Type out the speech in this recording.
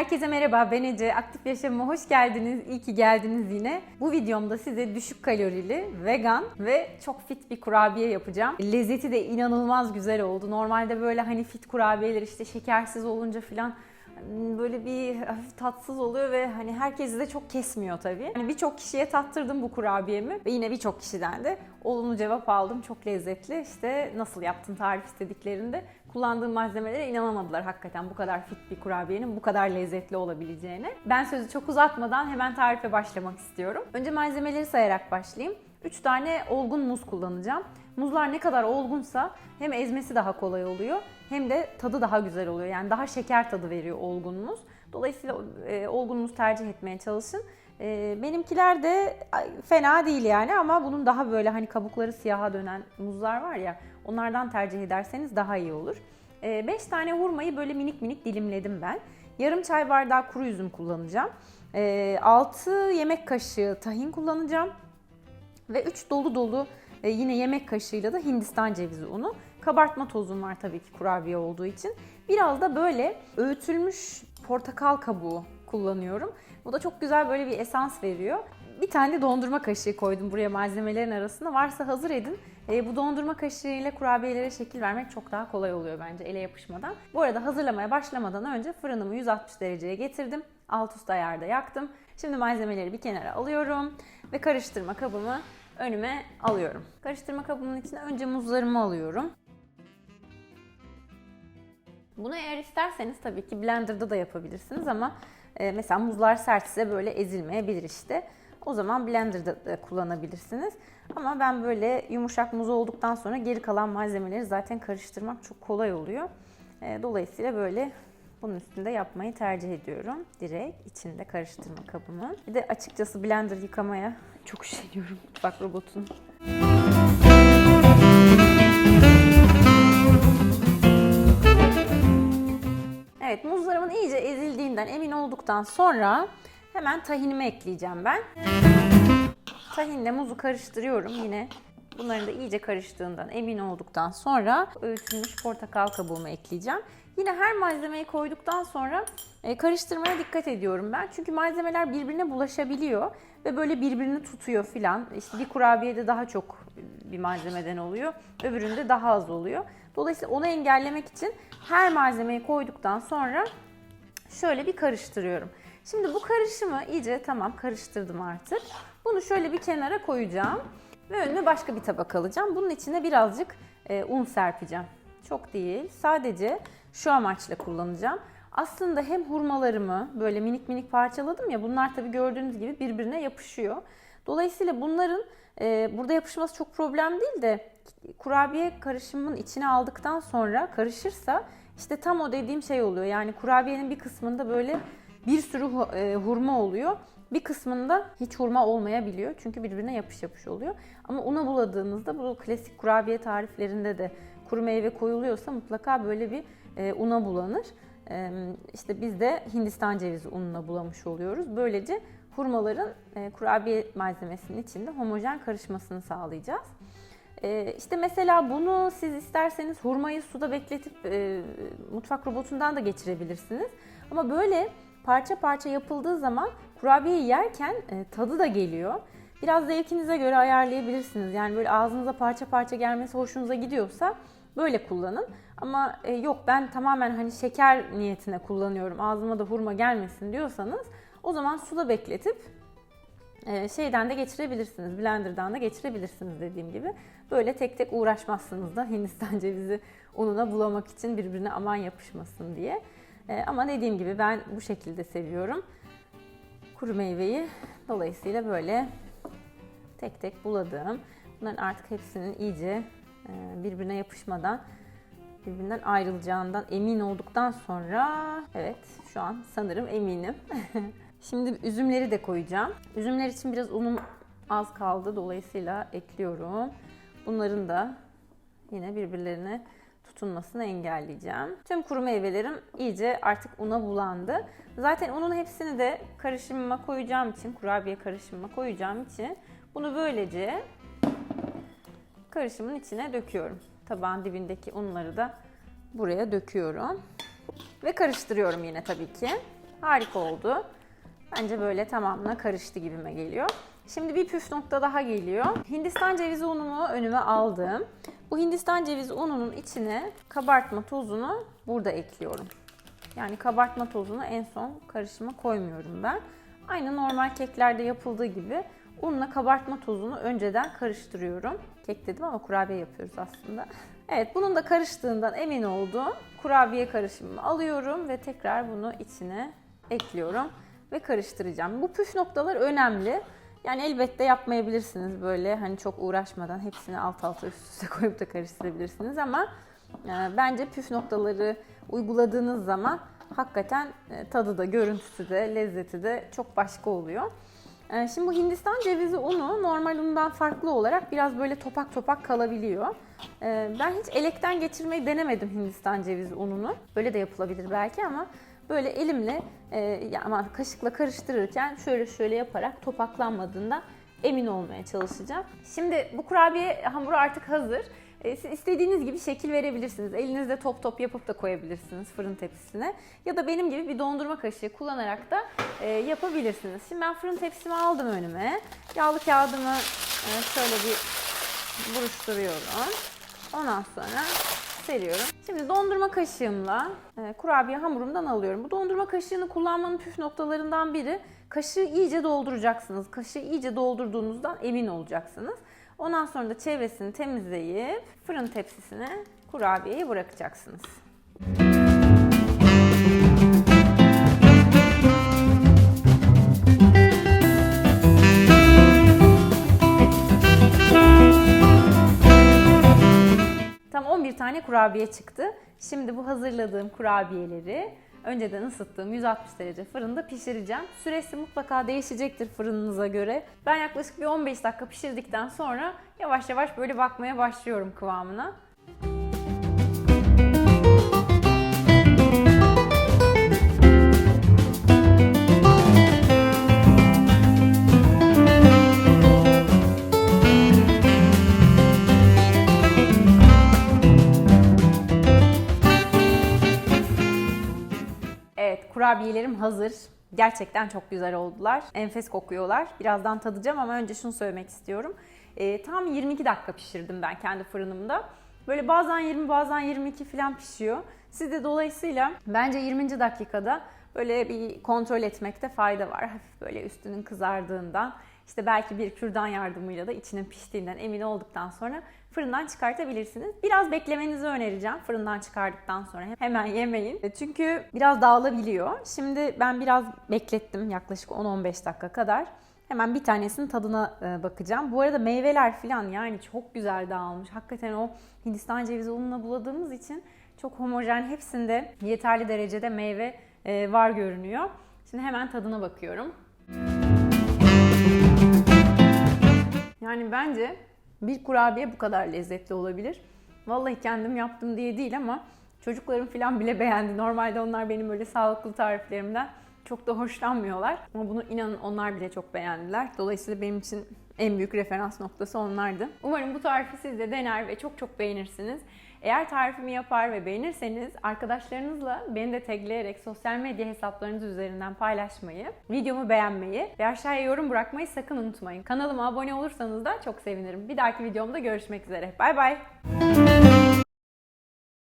Herkese merhaba ben Ece. Aktif Yaşamıma hoş geldiniz. İyi ki geldiniz yine. Bu videomda size düşük kalorili, vegan ve çok fit bir kurabiye yapacağım. Lezzeti de inanılmaz güzel oldu. Normalde böyle hani fit kurabiyeler işte şekersiz olunca falan böyle bir hafif tatsız oluyor ve hani herkesi de çok kesmiyor tabii. Hani birçok kişiye tattırdım bu kurabiyemi ve yine birçok kişiden de olumlu cevap aldım. Çok lezzetli. İşte nasıl yaptın tarif istediklerinde kullandığım malzemelere inanamadılar hakikaten bu kadar fit bir kurabiyenin bu kadar lezzetli olabileceğine. Ben sözü çok uzatmadan hemen tarife başlamak istiyorum. Önce malzemeleri sayarak başlayayım. 3 tane olgun muz kullanacağım. Muzlar ne kadar olgunsa hem ezmesi daha kolay oluyor hem de tadı daha güzel oluyor. Yani daha şeker tadı veriyor olgun muz. Dolayısıyla e, olgun muz tercih etmeye çalışın. E, benimkiler de fena değil yani ama bunun daha böyle hani kabukları siyaha dönen muzlar var ya onlardan tercih ederseniz daha iyi olur. 5 e, tane hurmayı böyle minik minik dilimledim ben. Yarım çay bardağı kuru üzüm kullanacağım. 6 yemek kaşığı tahin kullanacağım. Ve 3 dolu dolu e, yine yemek kaşığıyla da Hindistan cevizi unu. Kabartma tozum var tabii ki kurabiye olduğu için. Biraz da böyle öğütülmüş portakal kabuğu kullanıyorum. Bu da çok güzel böyle bir esans veriyor. Bir tane dondurma kaşığı koydum buraya malzemelerin arasında. Varsa hazır edin. E, bu dondurma kaşığı ile kurabiyelere şekil vermek çok daha kolay oluyor bence ele yapışmadan. Bu arada hazırlamaya başlamadan önce fırınımı 160 dereceye getirdim. Alt üst ayarda yaktım. Şimdi malzemeleri bir kenara alıyorum ve karıştırma kabımı önüme alıyorum. Karıştırma kabımın içine önce muzlarımı alıyorum. Bunu eğer isterseniz tabii ki blenderda da yapabilirsiniz ama e, mesela muzlar sertse böyle ezilmeyebilir işte. O zaman blenderda da kullanabilirsiniz. Ama ben böyle yumuşak muz olduktan sonra geri kalan malzemeleri zaten karıştırmak çok kolay oluyor. E, dolayısıyla böyle bunun üstünde yapmayı tercih ediyorum. Direkt içinde karıştırma kabımın. Bir de açıkçası blender yıkamaya çok üşeniyorum mutfak robotun. Evet muzlarımın iyice ezildiğinden emin olduktan sonra hemen tahinimi ekleyeceğim ben. Tahinle muzu karıştırıyorum yine. Bunların da iyice karıştığından emin olduktan sonra öğütülmüş portakal kabuğumu ekleyeceğim. Yine her malzemeyi koyduktan sonra e, karıştırmaya dikkat ediyorum ben. Çünkü malzemeler birbirine bulaşabiliyor ve böyle birbirini tutuyor filan. İşte bir kurabiyede daha çok bir malzemeden oluyor, öbüründe daha az oluyor. Dolayısıyla onu engellemek için her malzemeyi koyduktan sonra şöyle bir karıştırıyorum. Şimdi bu karışımı iyice tamam karıştırdım artık. Bunu şöyle bir kenara koyacağım ve önüme başka bir tabak alacağım. Bunun içine birazcık e, un serpeceğim. Çok değil, sadece şu amaçla kullanacağım. Aslında hem hurmalarımı böyle minik minik parçaladım ya bunlar tabii gördüğünüz gibi birbirine yapışıyor. Dolayısıyla bunların e, burada yapışması çok problem değil de kurabiye karışımın içine aldıktan sonra karışırsa işte tam o dediğim şey oluyor. Yani kurabiyenin bir kısmında böyle bir sürü e, hurma oluyor. Bir kısmında hiç hurma olmayabiliyor. Çünkü birbirine yapış yapış oluyor. Ama una buladığınızda bu klasik kurabiye tariflerinde de kuru meyve koyuluyorsa mutlaka böyle bir e, una bulanır. E, işte biz de Hindistan cevizi ununa bulamış oluyoruz. Böylece hurmaların e, kurabiye malzemesinin içinde homojen karışmasını sağlayacağız. E, işte mesela bunu siz isterseniz hurmayı suda bekletip e, mutfak robotundan da geçirebilirsiniz. Ama böyle parça parça yapıldığı zaman kurabiyeyi yerken e, tadı da geliyor. Biraz zevkinize göre ayarlayabilirsiniz. Yani böyle ağzınıza parça parça gelmesi hoşunuza gidiyorsa böyle kullanın. Ama e, yok ben tamamen hani şeker niyetine kullanıyorum ağzıma da hurma gelmesin diyorsanız o zaman suda bekletip e, şeyden de geçirebilirsiniz. Blender'dan da geçirebilirsiniz dediğim gibi. Böyle tek tek uğraşmazsınız da Hindistan cevizi ununa bulamak için birbirine aman yapışmasın diye. E, ama dediğim gibi ben bu şekilde seviyorum kuru meyveyi. Dolayısıyla böyle tek tek buladım. Bunların artık hepsinin iyice e, birbirine yapışmadan birbirinden ayrılacağından emin olduktan sonra evet şu an sanırım eminim. Şimdi üzümleri de koyacağım. Üzümler için biraz unum az kaldı dolayısıyla ekliyorum. Bunların da yine birbirlerine tutunmasını engelleyeceğim. Tüm kuru meyvelerim iyice artık una bulandı. Zaten unun hepsini de karışımıma koyacağım için, kurabiye karışımıma koyacağım için bunu böylece karışımın içine döküyorum. Tabağın dibindeki unları da buraya döküyorum. Ve karıştırıyorum yine tabii ki. Harika oldu. Bence böyle tamamına karıştı gibime geliyor. Şimdi bir püf nokta daha geliyor. Hindistan cevizi unumu önüme aldım. Bu Hindistan cevizi ununun içine kabartma tozunu burada ekliyorum. Yani kabartma tozunu en son karışıma koymuyorum ben. Aynı normal keklerde yapıldığı gibi unla kabartma tozunu önceden karıştırıyorum. Kek dedim ama kurabiye yapıyoruz aslında. Evet bunun da karıştığından emin oldum. Kurabiye karışımımı alıyorum ve tekrar bunu içine ekliyorum ve karıştıracağım. Bu püf noktalar önemli. Yani elbette yapmayabilirsiniz böyle hani çok uğraşmadan hepsini alt alta üst üste koyup da karıştırabilirsiniz ama e, bence püf noktaları uyguladığınız zaman hakikaten e, tadı da görüntüsü de lezzeti de çok başka oluyor. E, Şimdi bu Hindistan cevizi unu normal undan farklı olarak biraz böyle topak topak kalabiliyor. E, Ben hiç elekten geçirmeyi denemedim Hindistan cevizi ununu. Böyle de yapılabilir belki ama böyle elimle e, ama kaşıkla karıştırırken şöyle şöyle yaparak topaklanmadığında emin olmaya çalışacağım. Şimdi bu kurabiye hamuru artık hazır. E, istediğiniz gibi şekil verebilirsiniz. Elinizde top top yapıp da koyabilirsiniz fırın tepsisine. Ya da benim gibi bir dondurma kaşığı kullanarak da e, yapabilirsiniz. Şimdi ben fırın tepsimi aldım önüme. Yağlı kağıdımı e, şöyle bir buruşturuyorum. Ondan sonra seriyorum. Şimdi dondurma kaşığımla e, kurabiye hamurumdan alıyorum. Bu dondurma kaşığını kullanmanın püf noktalarından biri kaşığı iyice dolduracaksınız. Kaşığı iyice doldurduğunuzdan emin olacaksınız. Ondan sonra da çevresini temizleyip fırın tepsisine kurabiyeyi bırakacaksınız. Tam 11 tane kurabiye çıktı. Şimdi bu hazırladığım kurabiyeleri önceden ısıttığım 160 derece fırında pişireceğim. Süresi mutlaka değişecektir fırınınıza göre. Ben yaklaşık bir 15 dakika pişirdikten sonra yavaş yavaş böyle bakmaya başlıyorum kıvamına. Kurabiyelerim hazır. Gerçekten çok güzel oldular. Enfes kokuyorlar. Birazdan tadacağım ama önce şunu söylemek istiyorum. Ee, tam 22 dakika pişirdim ben kendi fırınımda. Böyle bazen 20 bazen 22 falan pişiyor. Siz de dolayısıyla bence 20. dakikada böyle bir kontrol etmekte fayda var. Hafif böyle üstünün kızardığından işte belki bir kürdan yardımıyla da içinin piştiğinden emin olduktan sonra fırından çıkartabilirsiniz. Biraz beklemenizi önereceğim fırından çıkardıktan sonra. Hemen yemeyin. E, Çünkü biraz dağılabiliyor. Şimdi ben biraz beklettim yaklaşık 10-15 dakika kadar. Hemen bir tanesinin tadına e, bakacağım. Bu arada meyveler falan yani çok güzel dağılmış. Hakikaten o Hindistan cevizi ununa buladığımız için çok homojen. Hepsinde yeterli derecede meyve e, var görünüyor. Şimdi hemen tadına bakıyorum. Yani bence bir kurabiye bu kadar lezzetli olabilir. Vallahi kendim yaptım diye değil ama çocuklarım falan bile beğendi. Normalde onlar benim böyle sağlıklı tariflerimden çok da hoşlanmıyorlar. Ama bunu inanın onlar bile çok beğendiler. Dolayısıyla benim için en büyük referans noktası onlardı. Umarım bu tarifi siz de dener ve çok çok beğenirsiniz. Eğer tarifimi yapar ve beğenirseniz arkadaşlarınızla beni de tagleyerek sosyal medya hesaplarınız üzerinden paylaşmayı, videomu beğenmeyi ve aşağıya yorum bırakmayı sakın unutmayın. Kanalıma abone olursanız da çok sevinirim. Bir dahaki videomda görüşmek üzere. Bay bay.